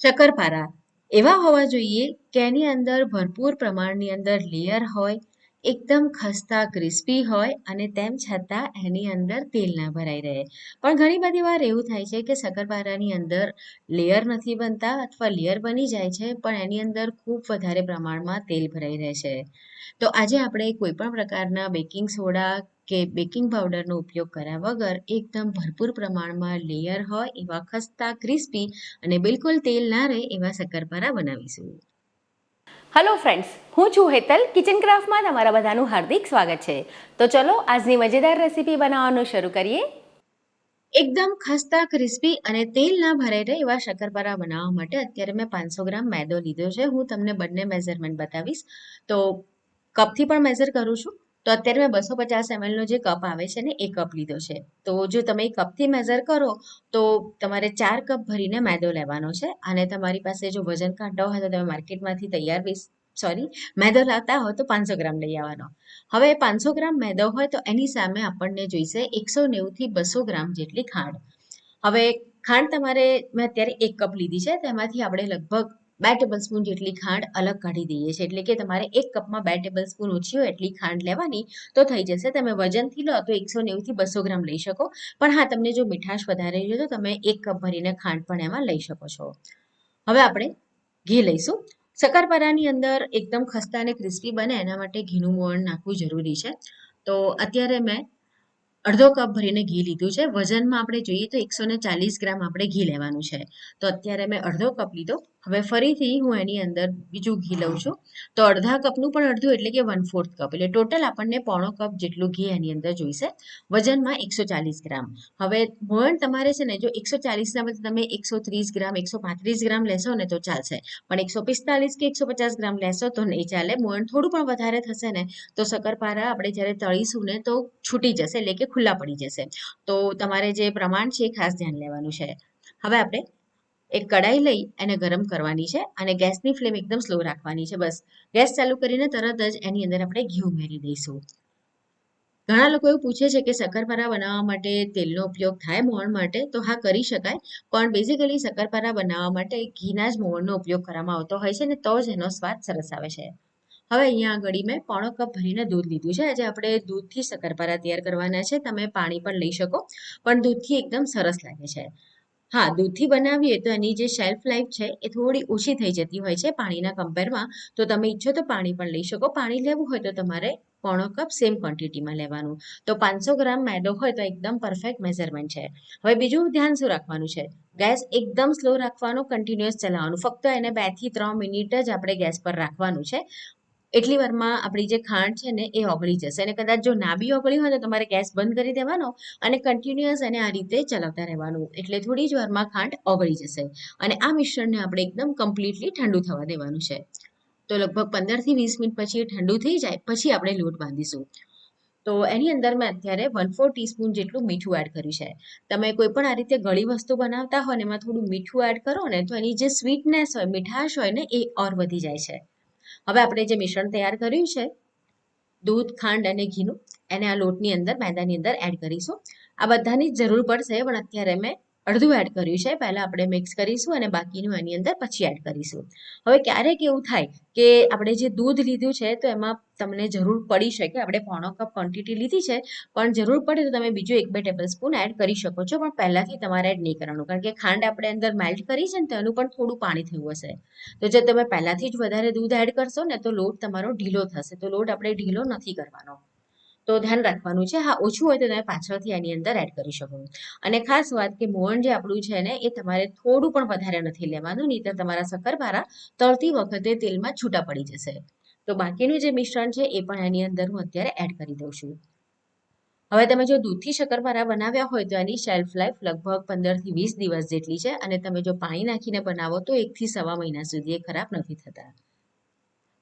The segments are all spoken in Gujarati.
શક્કરપારા. એવા હોવા જોઈએ કે એની અંદર ભરપૂર પ્રમાણની અંદર લેયર હોય, એકદમ ખસ્તા ક્રિસ્પી હોય અને તેમ છતાં એની અંદર તેલ ના ભરાઈ રહે. પણ ઘણી બધી વાર એવું થાય છે કે શક્કરપારાની અંદર લેયર નથી બનતા અથવા લેયર બની જાય છે, પણ એની અંદર ખૂબ વધારે પ્રમાણમાં તેલ ભરાઈ રહે છે. તો આજે આપણે કોઈ પણ પ્રકારના બેકિંગ સોડા કે બેકિંગ પાવડરનો ઉપયોગ કર્યા વગર એકદમ ભરપૂર પ્રમાણમાં લેયર હોય એવા ખસ્તા ક્રિસ્પી અને બિલકુલ તેલ ના રહે એવા શક્કરપારા બનાવીશું. હલો ફ્રેન્ડ્સ હું છું હેતલ. કિચન ક્રાફ્ટમાં તમારા બધાનું હાર્દિક સ્વાગત છે. તો ચલો આજની મજેદાર રેસીપી બનાવવાનું શરૂ કરીએ. એકદમ ખસ્તા ક્રિસ્પી અને તેલ ના ભરાઈ રહે એવા શક્કરપારા બનાવવા માટે અત્યારે મેં પાંચસો ગ્રામ મેદો લીધો છે. હું તમને બંને મેઝરમેન્ટ બતાવીશ. તો કપથી પણ મેઝર કરું છું. તો અત્યારે મેં બસો પચાસ એમએલનો જે કપ આવે છે ને, એ કપ લીધો છે. તો જો તમે એ કપથી મેઝર કરો, તો તમારે ચાર કપ ભરીને મેદો લેવાનો છે. અને તમારી પાસે જો વજન કાંટો હોય, તો તમે માર્કેટમાંથી તૈયાર સોરી મેદો લાવતા હોય તો પાંચસો ગ્રામ લઈ આવવાનો. હવે પાંચસો ગ્રામ મેદો હોય, તો એની સામે આપણને જોઈશે એકસો નેવુંથી બસો ગ્રામ જેટલી ખાંડ. હવે ખાંડ તમારે, મેં અત્યારે એક કપ લીધી છે, તેમાંથી આપણે લગભગ બે ટેબલ સ્પૂન જેટલી ખાંડ અલગ કાઢી દઈએ છીએ. એટલે કે તમારે એક કપમાં બે ટેબલ સ્પૂન ઓછી હોય એટલી ખાંડ લેવાની તો થઈ જશે. તમે વજનથી લો તો એકસો નેવુંથી બસો ગ્રામ લઈ શકો. પણ હા, તમને જો મીઠાશ વધારે જોઈએ તો તમે એક કપ ભરીને ખાંડ પણ એમાં લઈ શકો છો. હવે આપણે ઘી લઈશું. શક્કરપારાની અંદર એકદમ ખસ્તા અને ક્રિસ્પી બને, એના માટે ઘીનું મોણ નાખવું જરૂરી છે. તો અત્યારે મેં અડધો કપ ભરીને ઘી લીધું છે. વજનમાં આપણે જોઈએ તો એકસો ને ચાલીસ ગ્રામ આપણે ઘી લેવાનું છે. તો અત્યારે મેં અડધો કપ લીધો. હવે ફરીથી હું એની અંદર બીજું ઘી લઉં છું. તો અડધા કપનું પણ અડધું એટલે કે વન ફોર્થ કપ એટલે ટોટલ આપણને પોણો કપ જેટલું ઘી એની અંદર જોઈશે. વજનમાં એકસો ચાલીસ ગ્રામ. હવે મોહન, તમારે છે ને, જો એકસો ચાલીસના બદલે તમે એકસો ત્રીસ ગ્રામ, એકસો પાંત્રીસ ગ્રામ લેશો ને તો ચાલશે. પણ એકસો પિસ્તાલીસ કે એકસો પચાસ ગ્રામ લેશો તો નહીં ચાલે. મોહન, થોડું પણ વધારે થશે ને, તો શક્કરપારા આપણે જ્યારે તળીશું ને, તો છૂટી જશે એટલે કે ખુલ્લા પડી જશે. તો તમારે જે પ્રમાણ છે એ ખાસ ધ્યાન લેવાનું છે. હવે આપણે એક કડાઈ લઈ એને ગરમ કરવાની છે અને ગેસની ફ્લેમ એકદમ સ્લો રાખવાની છે, બસ. ગેસ ચાલુ કરીને તરત જ એની અંદર આપણે ઘી ઉમેરી દઈશું. ઘણા લોકો એવું પૂછે છે કે શક્કરપારા બનાવવા માટે તેલનો ઉપયોગ થાય મોણ માટે? તો હા, કરી શકાય. પણ બેઝિકલી શક્કરપારા બનાવવા માટે ઘીના જ મોણનો ઉપયોગ કરવામાં આવતો હોય છે ને તો જ એનો સ્વાદ સરસ આવે છે. હવે અહીંયા આગળ મેં પોણો કપ ભરીને દૂધ લીધું છે. આજે આપણે દૂધથી શક્કરપારા તૈયાર કરવાના છે. તમે પાણી પણ લઈ શકો, પણ દૂધથી એકદમ સરસ લાગે છે. હા, દૂધથી બનાવીએ તો એની જે શેલ્ફ લાઈફ છે એ થોડી ઓછી થઈ જતી હોય છે પાણીના કમ્પેરમાં. તો તમે ઈચ્છો તો પાણી પણ લઈ શકો. પાણી લેવું હોય તો તમારે પોણો કપ સેમ ક્વોન્ટિટીમાં લેવાનું. તો પાંચસો ગ્રામ મેદો હોય તો એકદમ પરફેક્ટ મેઝરમેન્ટ છે. હવે બીજું ધ્યાન શું રાખવાનું છે? ગેસ એકદમ સ્લો રાખવાનો કન્ટિન્યુઅસ ચલાવવાનું. ફક્ત એને બેથી ત્રણ મિનિટ જ આપણે ગેસ પર રાખવાનું છે. એટલી વારમાં આપણી જે ખાંડ છે ને, એ ઓગળી જશે. અને કદાચ જો ના બી ઓગળી હોય તો તમારે ગેસ બંધ કરી દેવાનો અને કન્ટિન્યુઅસ એને આ રીતે ચલાવતા રહેવાનું. એટલે થોડી જ વારમાં ખાંડ ઓગળી જશે. અને આ મિશ્રણને આપણે એકદમ કમ્પ્લીટલી ઠંડુ થવા દેવાનું છે. તો લગભગ પંદરથી વીસ મિનિટ પછી ઠંડુ થઈ જાય, પછી આપણે લોટ બાંધીશું. તો એની અંદર મેં અત્યારે વન ફોર ટીસ્પૂન જેટલું મીઠું એડ કર્યું છે. તમે કોઈ પણ આ રીતે ગળી વસ્તુ બનાવતા હોય ને, એમાં થોડું મીઠું એડ કરો ને, તો એની જે સ્વીટનેસ હોય, મીઠાશ હોય ને, એ ઓર વધી જાય છે. હવે આપણે જે મિશ્રણ તૈયાર કર્યું છે, દૂધ, ખાંડ અને ઘીનું, એને આ લોટની અંદર, મેદાની અંદર એડ કરીશું. આ બધાની જરૂર પડશે, પણ અત્યારે મેં અડધું એડ કર્યું છે. પહેલાં આપણે મિક્સ કરીશું અને બાકીનું એની અંદર પછી એડ કરીશું. હવે ક્યારેક એવું થાય કે આપણે જે દૂધ લીધું છે તો એમાં તમને જરૂર પડી શકે. આપણે પોણો કપ ક્વોન્ટિટી લીધી છે, પણ જરૂર પડે તો તમે બીજું એક બે ટેબલ સ્પૂન એડ કરી શકો છો. પણ પહેલાંથી તમારે એડ નહીં કરવાનું. કારણ કે ખાંડ આપણે અંદર મેલ્ટ કરી છે ને તો એનું પણ થોડું પાણી થયું હશે. તો જો તમે પહેલાંથી જ વધારે દૂધ એડ કરશો ને તો લોટ તમારો ઢીલો થશે. તો લોટ આપણે ઢીલો નથી કરવાનો. તો ધ્યાન રાખવાનું છે. હા, ઓછું હોય તો તમે પાછળથી એની અંદર એડ કરી શકો. અને ખાસ વાત કે મોહન જે આપણું છે ને, એ તમારે થોડું પણ વધારે નથી લેવાનું, નહીંતર તમારા શક્કરપારા તળતી વખતે તેલમાં છૂટા પડી જશે. તો બાકીનું જે મિશ્રણ છે, એ પણ એની અંદર હું અત્યારે એડ કરી દઉં છું. હવે તમે જો દૂધથી શક્કરપારા બનાવ્યા હોય તો એની શેલ્ફ લાઈફ લગભગ પંદરથી વીસ દિવસ જેટલી છે. અને તમે જો પાણી નાખીને બનાવો તો એકથી સવા મહિના સુધી એ ખરાબ નથી થતા.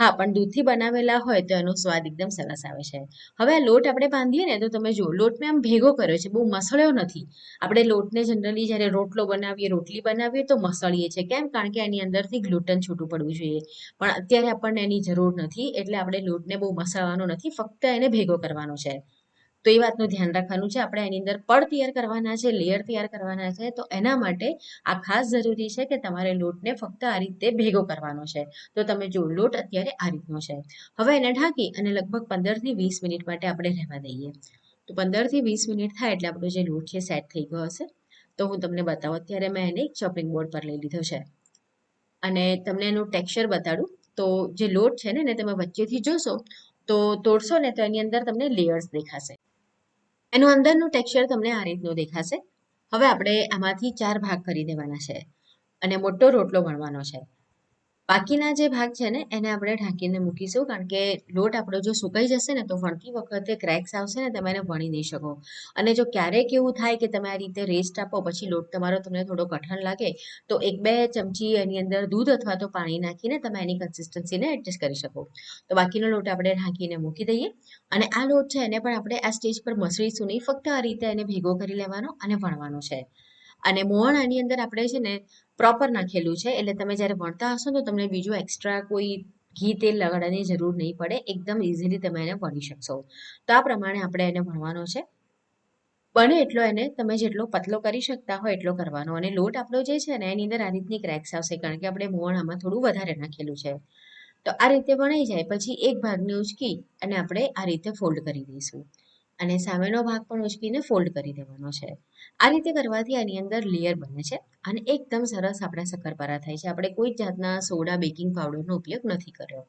હા, પણ દૂધથી બનાવેલા હોય તો એનો સ્વાદ એકદમ સરસ આવે છે. હવે આ લોટ આપણે બાંધીએ ને તો તમે જુઓ લોટ મેં આમ ભેગો કર્યો છે, બહુ મસળ્યો નથી. આપણે લોટને જનરલી જ્યારે રોટલો બનાવીએ, રોટલી બનાવીએ તો મસળીએ છીએ. કેમ? કારણ કે એની અંદરથી ગ્લુટન છૂટું પડવું જોઈએ. પણ અત્યારે આપણને એની જરૂર નથી, એટલે આપણે લોટને બહુ મસળવાનો નથી, ફક્ત એને ભેગો કરવાનો છે. તો એ વાતનું ધ્યાન રાખવાનું છે. આપણે એની અંદર પડ તૈયાર કરવાના છે, લેયર તૈયાર કરવાના છે, તો એના માટે આ ખાસ જરૂરી છે કે તમારે લોટને ફક્ત આ રીતે ભેગો કરવાનો છે. તો તમે જો લોટ અત્યારે આ રીતનો છે. હવે એને ઢાંકી અને લગભગ પંદરથી વીસ મિનિટ માટે આપણે રહેવા દઈએ. તો પંદરથી વીસ મિનિટ થાય એટલે આપણો જે લોટ છે સેટ થઈ ગયો હશે. તો હું તમને બતાવું, અત્યારે મેં એને એક ચોપિંગ બોર્ડ પર લઈ લીધો છે. અને તમને એનું ટેક્સચર બતાડું. તો જે લોટ છે ને એને તમે વચ્ચેથી જોશો, તો તોડશો ને તો એની અંદર તમને લેયર્સ દેખાશે. એનું અંદરનું ટેક્સચર તમને આ રીતનું દેખાશે. હવે આપણે આમાંથી ચાર ભાગ કરી દેવાના છે અને મોટો રોટલો વણવાનો છે. બાકીના જે ભાગ છે ને, એને આપણે ઢાંકીને મૂકીશું. કારણ કે લોટ આપણો જો સુકાઈ જશે ને, તો વણતી વખતે ક્રેક્સ આવશે ને, તમે એને વણી નહીં શકો. અને જો ક્યારેક એવું થાય કે તમે આ રીતે રેસ્ટ આપો, પછી લોટ તમારો તમને થોડો કઠણ લાગે, તો એક બે ચમચી એની અંદર દૂધ અથવા તો પાણી નાખીને તમે એની કન્સિસ્ટન્સીને એડજસ્ટ કરી શકો. તો બાકીનો લોટ આપણે ઢાંકીને મૂકી દઈએ. અને આ લોટ છે, એને પણ આપણે આ સ્ટેજ પર મસળીશું નહીં. ફક્ત આ રીતે એને ભેગો કરી લેવાનો અને વણવાનો છે. અને આની અંદર આપણે છે ને પ્રોપર નાખેલું છે. એટલે તમે જ્યારે વણતા હશો તો તમને બીજું એક્સ્ટ્રા કોઈ ઘી, તેલ લગાડવાની જરૂર નહીં પડે. એકદમ ઇઝીલી તમે એને વણી શકશો. તો આ પ્રમાણે આપણે એને વણવાનો છે. બને એટલો એને તમે જેટલો પતલો કરી શકતા હોય એટલો કરવાનો. અને લોટ આપણો જે છે ને, એની અંદર આ રીતની ક્રેક્સ આવશે. કારણ કે આપણે મોણ આમાં થોડું વધારે નાખેલું છે. તો આ રીતે વણાઈ જાય. પછી એક ભાગને ઉચકી અને આપણે આ રીતે ફોલ્ડ કરી દઈશું. અને સામેનો ભાગ પણ ઉચકીને ફોલ્ડ કરી દેવાનો છે. આ રીતે કરવાથી આની અંદર લેયર બને છે અને એકદમ સરસ આપણા શક્કરપારા થાય છે. આપણે કોઈ જ જાતના સોડા બેકિંગ પાવડરનો ઉપયોગ નથી કર્યો.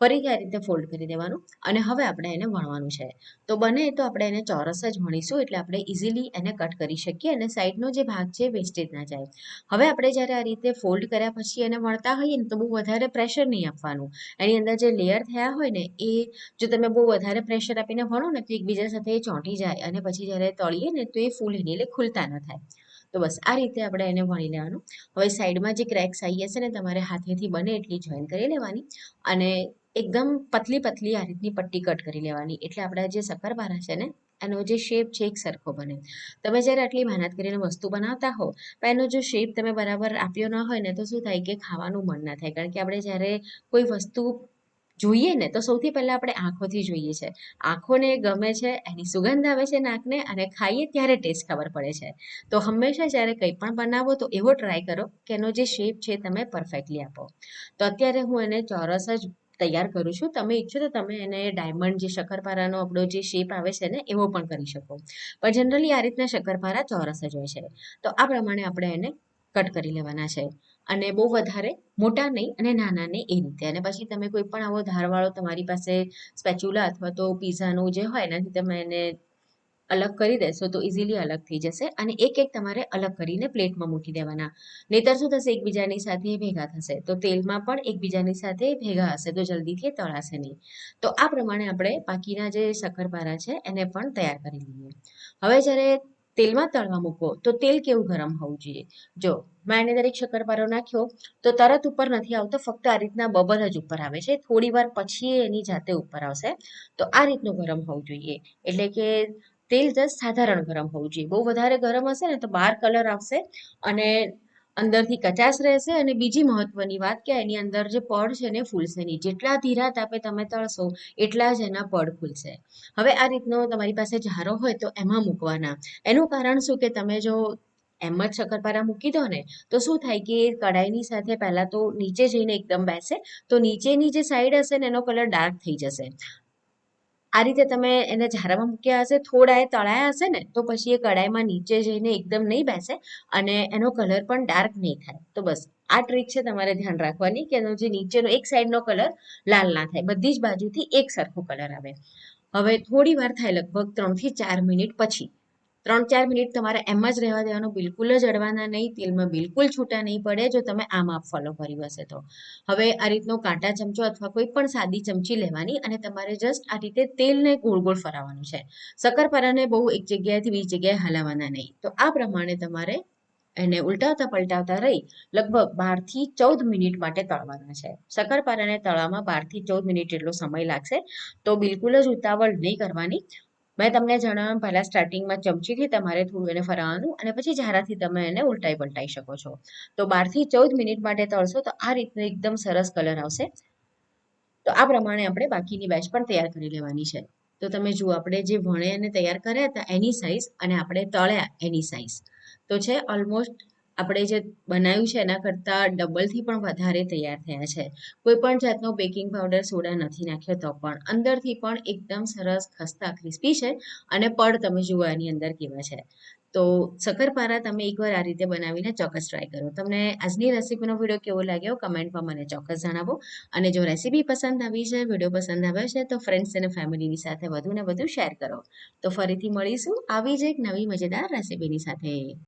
ફરીથી આ રીતે ફોલ્ડ કરી દેવાનું? અને હવે આપણે એને વણવાનું છે. તો બને તો આપણે એને ચોરસ જ વણીશું એટલે આપણે ઇઝીલી એને કટ કરી શકીએ અને સાઈડનો જે ભાગ છે વેસ્ટેજ ના જાય. હવે આપણે જ્યારે આ રીતે ફોલ્ડ કર્યા પછી એને વણતા હોઈએ ને તો બહુ વધારે પ્રેશર નહીં આપવાનું. એની અંદર જે લેયર થયા હોય ને એ જો તમે બહુ વધારે પ્રેશર આપીને વણો ને તો એકબીજા સાથે એ ચોંટી જાય અને પછી જ્યારે તળીએ ને તો એ ફૂલીને એટલે ખુલતા ન થાય. તો બસ આ રીતે આપણે એને વણી લેવાનું. હવે સાઈડમાં જે ક્રેક્સ આવી હશે ને તમારે હાથેથી બને એટલી જોઈન કરી લેવાની. અને એકદમ પતલી પતલી આ રીતની પટ્ટી કટ કરી લેવાની. એટલે આપણા જે શક્કરપારા છે ને, એનો જે શેપ છે એક સરખો બને. તમે જ્યારે આટલી મહેનત કરીને વસ્તુ બનાવતા હો, પણ એનો જો શેપ તમે બરાબર આપ્યો ન હોય ને, તો શું થાય કે ખાવાનું મન ના થાય. કારણ કે આપણે જ્યારે કોઈ વસ્તુ જોઈએ ને, તો સૌથી પહેલાં આપણે આંખોથી જોઈએ છે. આંખોને ગમે છે, એની સુગંધ આવે છે નાકને, અને ખાઈએ ત્યારે ટેસ્ટ ખબર પડે છે. તો હંમેશા જ્યારે કંઈ પણ બનાવો, તો એવો ટ્રાય કરો કે એનો જે શેપ છે તમે પરફેક્ટલી આપો. તો અત્યારે હું એને ચોરસ જ તૈયાર કરું છું. તમે ઈચ્છો તો તમે એને ડાયમંડ જે શક્કરપારાનો આપણો જે શેપ આવે છે ને, એવો પણ કરી શકો. પણ જનરલી આ રીતના શક્કરપારા ચોરસ જ હોય છે. તો આ પ્રમાણે આપણે એને કટ કરી લેવાના છે. અને બહુ વધારે મોટા નહીં અને નાના નહીં એ રીતે. અને પછી તમે કોઈ પણ આવો ધારવાળો તમારી પાસે સ્પેચ્યુલા અથવા તો પીઝાનું જે હોય, એનાથી તમે એને અલગ કરી દેશો તો ઇઝીલી અલગ થઈ જશે અને એક એક તમારે અલગ કરીને પ્લેટમાં મૂકી દેવાના. નહીતર શું થશે? એકબીજાની સાથે ભેગા થશે. તો તેલમાં પણ એકબીજાની સાથે ભેગા હશે તો જલ્દીથી તળાશે નહીં. તો આ પ્રમાણે આપણે બાકીના જે શક્કરપારા છે એને પણ તૈયાર કરી લઈએ. હવે જ્યારે તેલમાં તળવા મૂકો તો તેલ કેવું ગરમ હોવું જોઈએ? જો મેં એને દરેક શક્કરપારો નાખ્યો તો તરત ઉપર નથી આવતો, ફક્ત આ રીતના બબલ જ ઉપર આવે છે. થોડી વાર પછી એની જાતે ઉપર આવશે. તો આ રીતનું ગરમ હોવું જોઈએ. એટલે કે તેલ જસ્ટ સાધારણ ગરમ હોવું જોઈએ. બહુ વધારે ગરમ હશે ને તો બહાર કલર આવશે અને અંદરથી કચાશ રહેશે અને બીજી મહત્વની વાત કે એની અંદર જે પડ છે ને ફૂલશે નહીં. જેટલા ધીરા તાપે તમે તળશો, એટલા જ એના પડ ફૂલશે. હવે આ રીતનો તમારી પાસે જારો હોય તો એમાં મૂકવાના. એનું કારણ શું કે તમે જો એમ જ શક્કરપારા મૂકી દો ને, તો શું થાય કે કડાઈની સાથે પહેલાં તો નીચે જઈને એકદમ બેસે, તો નીચેની જે સાઈડ હશે ને એનો કલર ડાર્ક થઈ જશે. આ રીતે તમે એને ઝારામાં મૂક્યા હશે થોડા એ તળાયા હશે ને, તો પછી એ કડાઈમાં નીચે જઈને એકદમ નહીં બેસે અને એનો કલર પણ ડાર્ક નહીં થાય. તો બસ, આ ટ્રીક છે તમારે ધ્યાન રાખવાની કે એનો જે નીચેનો, એક સાઈડનો કલર લાલ ના થાય. બધી જ બાજુથી એક સરખો કલર આવે. હવે થોડી વાર થાય લગભગ ત્રણથી ચાર મિનિટ પછી. ત્રણ ચાર મિનિટ તમારે એમ જ રહેવા દેવાનું, બિલકુલ જ અડવાના નહીં, તેલમાં બિલકુલ છૂટા નહીં પડે, જો તમે આ માપ ફોલો કર્યું હશે તો. હવે આ રીતનો કાંટા ચમચો અથવા કોઈ પણ સાદી ચમચી લેવાની અને તમારે જસ્ટ આ રીતે તેલને ગોળ ગોળ ફરાવવાનું છે. શક્કરપારાને બહુ એક જગ્યાએથી બીજી જગ્યાએ હલાવવાના નહીં. તો આ પ્રમાણે તમારે એને ઉલટાવતા પલટાવતા રહી લગભગ બારથી ચૌદ મિનિટ માટે તળવાના છે. શક્કરપારાને તળવામાં બારથી ચૌદ મિનિટ જેટલો સમય લાગશે, તો બિલકુલ જ ઉતાવળ નહીં કરવાની. મેં તમને જણાવ્યું, પહેલાં સ્ટાર્ટિંગમાં ચમચીથી તમારે થોડું એને ફરાવવાનું અને પછી ઝારાથી તમે એને ઉલટાઈ પલટાઈ શકો છો. તો બારથી ચૌદ મિનિટ માટે તળશો તો આ રીતનો એકદમ સરસ કલર આવશે. તો આ પ્રમાણે આપણે બાકીની બેચ પણ તૈયાર કરી લેવાની છે. તો તમે જુઓ, આપણે જે વણે અને તૈયાર કર્યા હતા એની સાઇઝ અને આપણે તળ્યા એની સાઇઝ તો છે ઓલમોસ્ટ આપણે જે બનાવ્યું છે એના કરતાં ડબલથી પણ વધારે તૈયાર થયા છે. કોઈ પણ જાતનો બેકિંગ પાવડર સોડા નથી નાખ્યો તો પણ. અંદરથી પણ એકદમ સરસ, ખસ્તા, ક્રિસ્પી છે અને પડ તમે જુઓ એની અંદર કેવા છે. તો શક્કરપારા તમે એકવાર આ રીતે બનાવીને ચોક્કસ ટ્રાય કરો. તમને આજની રેસીપીનો વીડિયો કેવો લાગ્યો કમેન્ટમાં મને ચોક્કસ જણાવો. અને જો રેસીપી પસંદ આવી છે, વીડિયો પસંદ આવ્યો છે, તો ફ્રેન્ડ્સ અને ફેમિલીની સાથે વધુ ને વધુ શેર કરો. તો ફરીથી મળીશું. આવી જ એક નવી મજેદાર રેસીપીની સાથે.